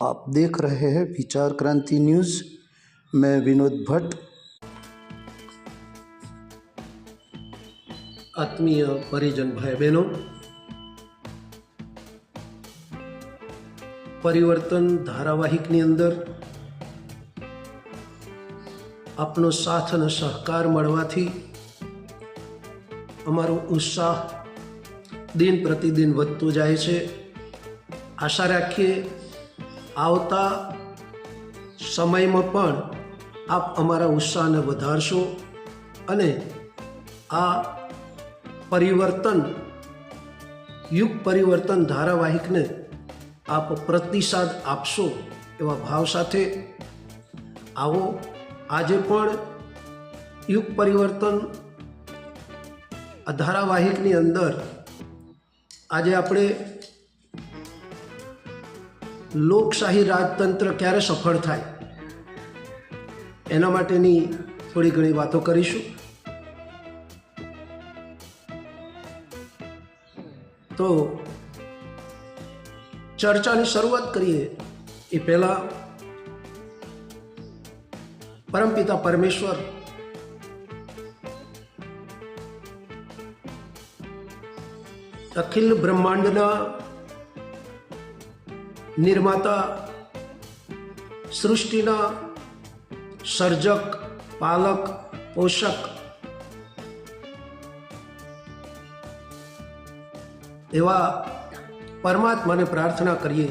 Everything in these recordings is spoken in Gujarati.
आप देख रहे हैं विचार क्रांति न्यूज़ मैं विनोद भट्ट આત્મીય પરિજન ભાઈ બહેનો પરિવર્તન ધારાવાહિકની અંદર આપનો સાથ અને સહકાર મળવાથી અમારો ઉત્સાહ દિન પ્રતિદિન વધતો જાય છે આશા રાખીએ આવતા સમયમાં પણ આપ અમારા ઉત્સાહને વધારશો અને આ પરિવર્તન, યુગ પરિવર્તન ધારાવાહિકને આપ પ્રતિસાદ આપશો એવા ભાવ સાથે આવો. આજે પણ યુગ પરિવર્તન આ ધારાવાહિકની અંદર આજે આપણે લોકશાહી રાજતંત્ર ક્યારે સફળ થાય? એના માટેની થોડી ઘણી વાતો કરીશું. તો ચર્ચાની શરૂઆત કરીએ એ પહેલાં પરમપિતા પરમેશ્વર અખિલ બ્રહ્માંડના નિર્માતા, સૃષ્ટિના સર્જક, પાલક, પોષક એવા પરમાત્માને પ્રાર્થના કરીએ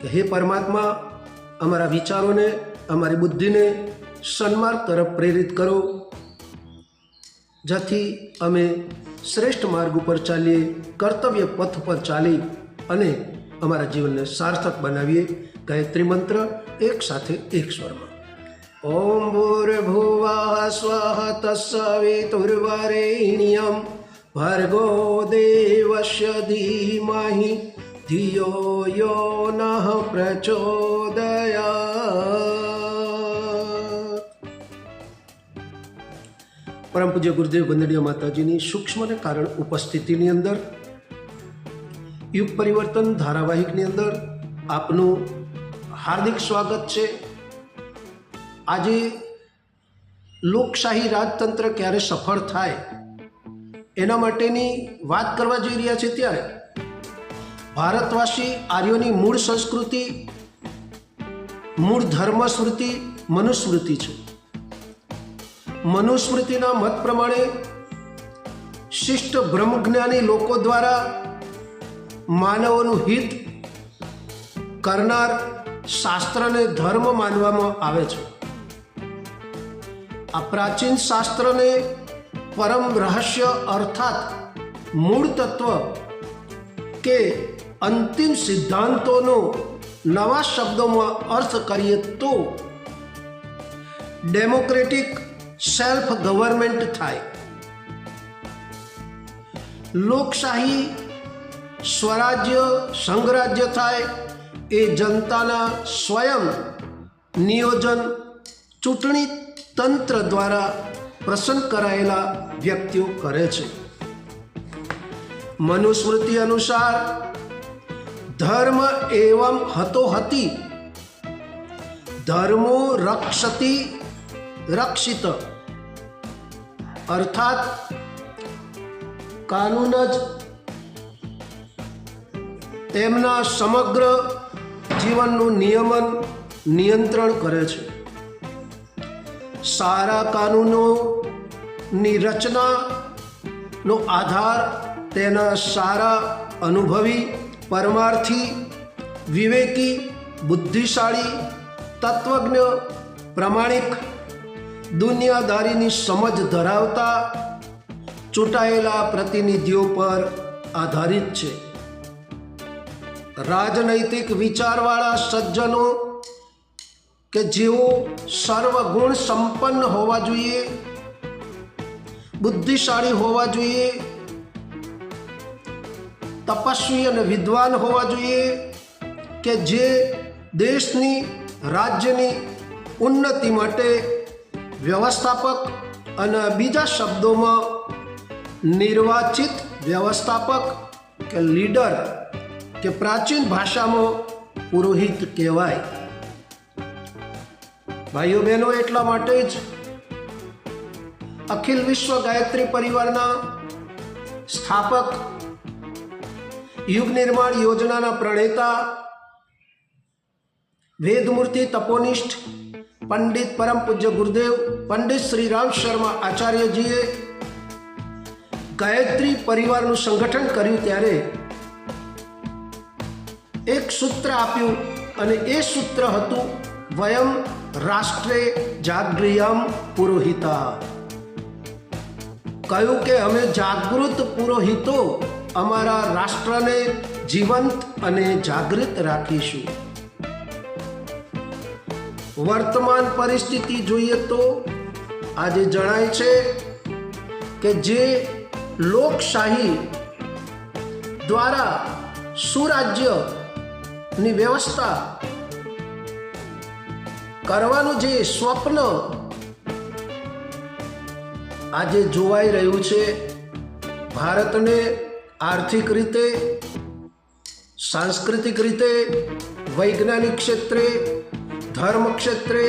કે હે પરમાત્મા, અમારા વિચારોને, અમારી બુદ્ધિને સન્માર્ગ તરફ પ્રેરિત કરો જેથી અમે શ્રેષ્ઠ માર્ગ ઉપર ચાલીએ, કર્તવ્ય પથ પર ચાલી અને અમારા જીવનને સાર્થક બનાવીએ ગાયત્રી મંત્ર એક સાથે એક સ્વરમાં. ઓમ ભૂર્ભુવા સ્વાહ તસ્સવિતુર્વરેણ્યમ ભર્ગો દેવસ્ય ધીમહિ ધિયો યો નઃ પ્રચોદયા પરમ પૂજ્ય ગુરુદેવ ગંદડિયા માતાજીની સૂક્ષ્મને કારણ ઉપસ્થિતિની અંદર યુગ પરિવર્તન ધારાવાહિકની અંદર આપનું હાર્દિક સ્વાગત છે. આજે લોકશાહી રાજતંત્ર ક્યારે સફળ થાય એના માટેની વાત કરવા જઈ રહ્યા છે ત્યારે ભારતવાસી આર્યોની મૂળ સંસ્કૃતિ, મૂળ ધર્મ સ્મૃતિ મનુસ્મૃતિ છે. મનુસ્મૃતિના મત પ્રમાણે શિષ્ટ બ્રહ્મજ્ઞાની લોકો દ્વારા માનવોનું હિત કરનાર શાસ્ત્રને ધર્મ માનવામાં આવે છે. આ પ્રાચીન શાસ્ત્રને પરમ રહસ્ય અર્થાત મૂળ તત્વ કે અંતિમ સિદ્ધાંતોનો નવા શબ્દોમાં અર્થ કરીએ તો ડેમોક્રેટિક સેલ્ફ ગવર્મેન્ટ થાય. લોકશાહી સ્વરાજ્ય, સંઘરાજ્ય થાય, એ જનતાના સ્વયં નિયોજન, ચૂંટણી તંત્ર દ્વારા પસંદ કરાયેલા વ્યક્તિઓ કરે છે. મનુસ્મૃતિ અનુસાર, ધર્મ એવમ હતો હતી, ધર્મો રક્ષતી રક્ષિત, અર્થાત કાનૂન જ તેમના સમગ્ર જીવનનું નિયમન, નિયંત્રણ કરે છે. સારા કાનૂનોની રચનાનો આધાર તેના સારા અનુભવી, પરમાર્થી, વિવેકી, બુદ્ધિશાળી, તત્વજ્ઞ, પ્રમાણિક, દુનિયાદારીની સમજ ધરાવતા ચૂંટાયેલા પ્રતિનિધિઓ પર આધારિત છે. રાજનૈતિક વિચારવાળા સજ્જનો કે જેઓ સર્વગુણ સંપન્ન હોવા જોઈએ, બુદ્ધિશાળી હોવા જોઈએ, તપસ્વી અને વિદ્વાન હોવા જોઈએ કે જે દેશની, રાજ્યની ઉન્નતિ માટે વ્યવસ્થાપક અને બીજા શબ્દોમાં નિર્વાચિત વ્યવસ્થાપક કે લીડર કે પ્રાચીન ભાષામાં પુરોહિત કહેવાય. ભાઈઓ બહેનો, એટલા માટે જ અખિલ વિશ્વ ગાયત્રી પરિવારના સ્થાપક યુગ નિર્માણ યોજનાના પ્રણેતા વેદમૂર્તિ તપોનિષ્ઠ પંડિત પરમ પૂજ્ય ગુરુદેવ પંડિત શ્રી રામ શર્મા આચાર્યજીએ ગાયત્રી પરિવારનું સંગઠન કર્યું ત્યારે એક સૂત્ર આપ્યું અને એ સૂત્ર હતું વયમ રાષ્ટ્રે જાગૃયમ પુરોહિતા. કહ્યું કે અમે જાગૃત પુરોહિતો અમારા રાષ્ટ્રને જીવંત અને જાગૃત રાખીશું. વર્તમાન પરિસ્થિતિ જોઈએ તો આજે જણાય છે કે જે લોકશાહી દ્વારા સુરાજ્યની વ્યવસ્થા કરવાનું જે સ્વપ્ન આજે જોવાઈ રહ્યું છે, ભારતને આર્થિક રીતે, સાંસ્કૃતિક રીતે, વૈજ્ઞાનિક ક્ષેત્રે ધર્મ ક્ષેત્રે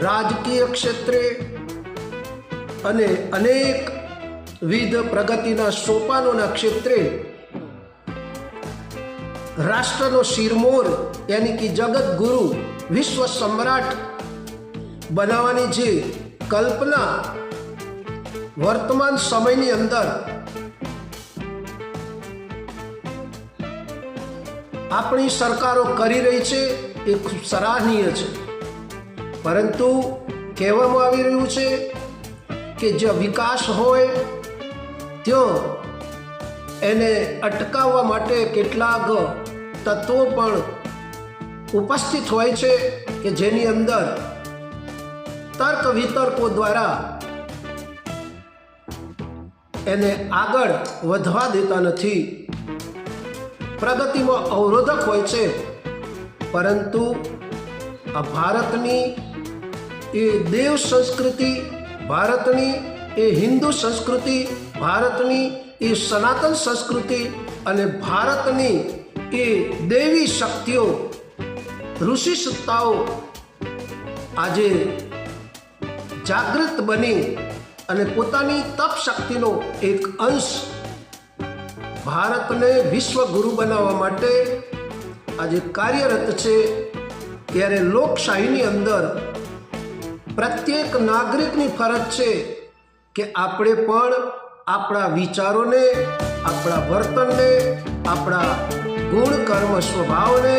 રાજકીય ક્ષેત્રે અને અનેક વિધ પ્રગતિના સોપાનોના ક્ષેત્રે રાષ્ટ્રનો શિરમોર, યાની કે જગત ગુરુ, વિશ્વ સમ્રાટ બનાવવાની જે કલ્પના વર્તમાન સમયની અંદર આપણી સરકારો કરી રહી છે, એ ખૂબ સરાહનીય છે. પરંતુ કહેવામાં આવી રહ્યું છે કે જે વિકાસ હોય, ત્યાં એને અટકાવવા માટે કેટલાક તત્વો પણ ઉપસ્થિત હોય છે કે જેની અંદર તર્ક વિતર્કો દ્વારા એને આગળ વધવા દેતા નથી. પ્રગતિમાં અવરોધક હોય છે, પરંતુ આ ભારતની એ દેવ સંસ્કૃતિ, ભારતની એ હિન્દુ સંસ્કૃતિ, ભારતની એ સનાતન સંસ્કૃતિ અને ભારતની એ દેવી શક્તિઓ, ઋષિ સત્તાઓ આજે જાગૃત બની અને પોતાની તપ શક્તિનો એક અંશ ભારતને વિશ્વ ગુરુ બનાવવા માટે આજે કાર્યરત છે. ત્યારે લોકશાહીની અંદર પ્રત્યેક નાગરિકની ફરજ છે કે આપણે પણ આપણા વિચારોને, આપણા વર્તનને, આપણા ગુણ કર્મ સ્વભાવને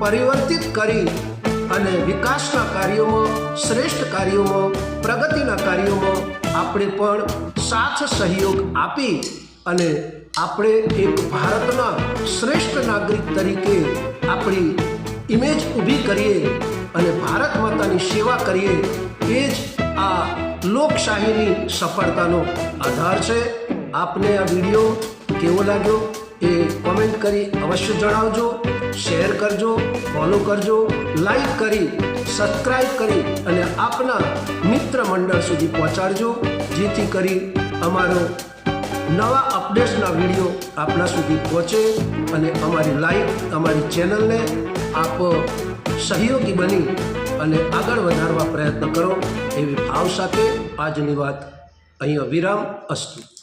પરિવર્તિત કરી અને વિકાસના કાર્યોમાં, શ્રેષ્ઠ કાર્યોમાં, પ્રગતિના કાર્યોમાં આપણે પણ સાથ સહયોગ આપી અને આપણે એક ભારતના શ્રેષ્ઠ નાગરિક તરીકે આપણી ઇમેજ ઊભી કરીએ અને ભારત માતાની સેવા કરીએ એ જ આ લોકશાહીની સફળતાનો આધાર છે. આપને આ વીડિયો કેવો લાગ્યો? એ કોમેન્ટ કરી અવશ્ય જણાવજો શેર કરજો ફોલો કરજો લાઈક કરી સબસ્ક્રાઈબ કરી અને આપના મિત્ર મંડળ સુધી પહોંચાડજો, જેથી કરી અમારો નવા અપડેટ્સના વીડિયો આપના સુધી પહોંચે અને અમારી લાઈવ અમારી ચેનલને આપ સહયોગી બની અને આગળ વધારવા પ્રયત્ન કરો એવી ભાવ સાથે આજની વાત અહીંયા વિરામ અસ્તુ.